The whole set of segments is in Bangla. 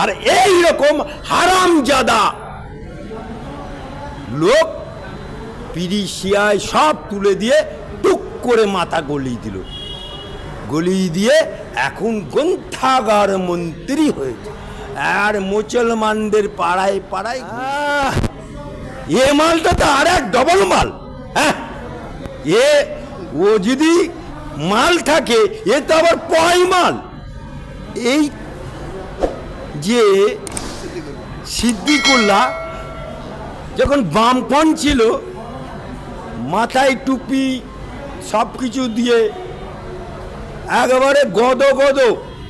আর এই রকম হারামজাদা লোক পিরিশিয়ায় সব তুলে দিয়ে টুক করে মাথা গলিয়ে দিল। গলিয়ে দিয়ে এখন গ্রন্থাগার মন্ত্রী হয়েছে। আর মুসলমানদের পাড়ায় পাড়ায় এ মালটা তো আর এক ডবল মাল হ্যাঁ? এ ও যদি মাল থাকে এ তো আবার পয় মাল। এই যে সিদ্দিকুল্লাহ যখন বামপন ছিল, মাথায় টুপি সব কিছু দিয়ে একেবারে গদ গদ,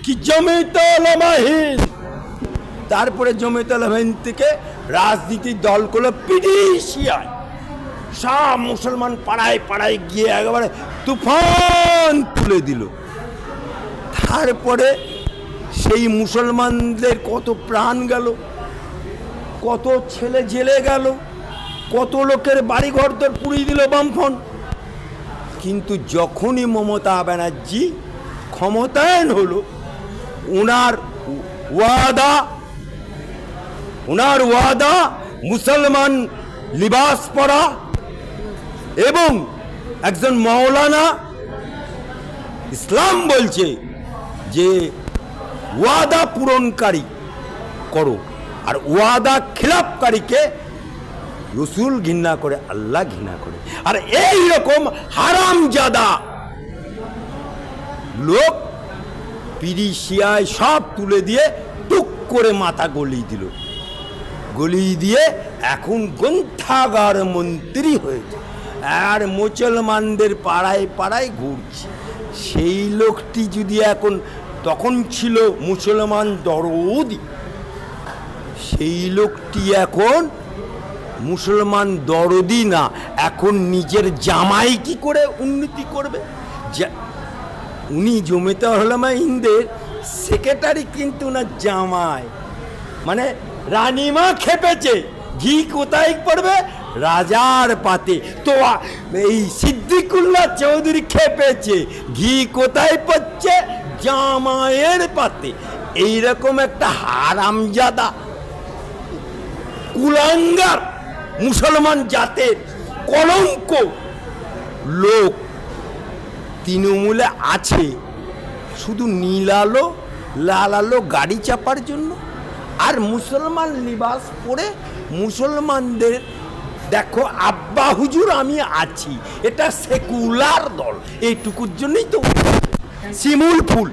কি জমিতলমাহীন তারপরে জমিতলমাহীন থেকে রাজনীতির দল করল পিডিশিয়ায় সব মুসলমান পাড়ায় পাড়ায় গিয়ে একেবারে তুফান তুলে দিল। তারপরে সেই মুসলমানদের কত প্রাণ গেল, কত ছেলে জেলে গেল, কত লোকের বাড়িঘর তোর পুড়িয়ে দিল বামফন কিন্তু যখনই মমতা ব্যানার্জি ক্ষমতায়ন হলো ওনার ওয়াদা ওনার ওয়াদা মুসলমান লিবাস পরা এবং একজন মাওলানা ইসলাম বলছে যে ওয়াদা পূরণকারী করো, আর ওয়াদা খিলাপকারীকে রসুল ঘৃণা করে, আল্লাহ ঘৃণা করে। আর এই রকম হারামজাদা লোক পিরিশিয়ায় সব তুলে দিয়ে টুক করে মাথা গলিয়ে দিল। গলিয়ে দিয়ে এখন গ্রন্থাগার মন্ত্রী হয়েছে। আর মুসলমানদের পাড়ায় পাড়ায় ঘুরছে। সেই লোকটি যদি এখন তখন ছিল মুসলমান দরদি। সেই লোকটি এখন মুসলমান দরদি না, এখন নিজের জামাই কি করে উন্নতি করবে? উনি জমিতে হলামা ইন্দের সেক্রেটারি কিন্তু না জামাই। মানে রানীমা খেপেছে, ঘি কোথায় পড়বে? রাজার পাতে। তো এই সিদ্দিকুল্লাহ চৌধুরী খেপেছে, ঘি কোথায় পড়ছে? জামাইয়ের পাতে। এইরকম একটা হারামজাদা কুলাঙ্গার মুসলমান জাতের কলঙ্ক লোক তৃণমূলে আছে। শুধু নীল আলো লাল আলো গাড়ি চাপার জন্য। আর মুসলমান লিবাস পরে মুসলমানদের দেখো আব্বা হুজুর আমি আছি। এটা সেকুলার দল। এইটুকুর জন্যই তো শিমুল ফুল।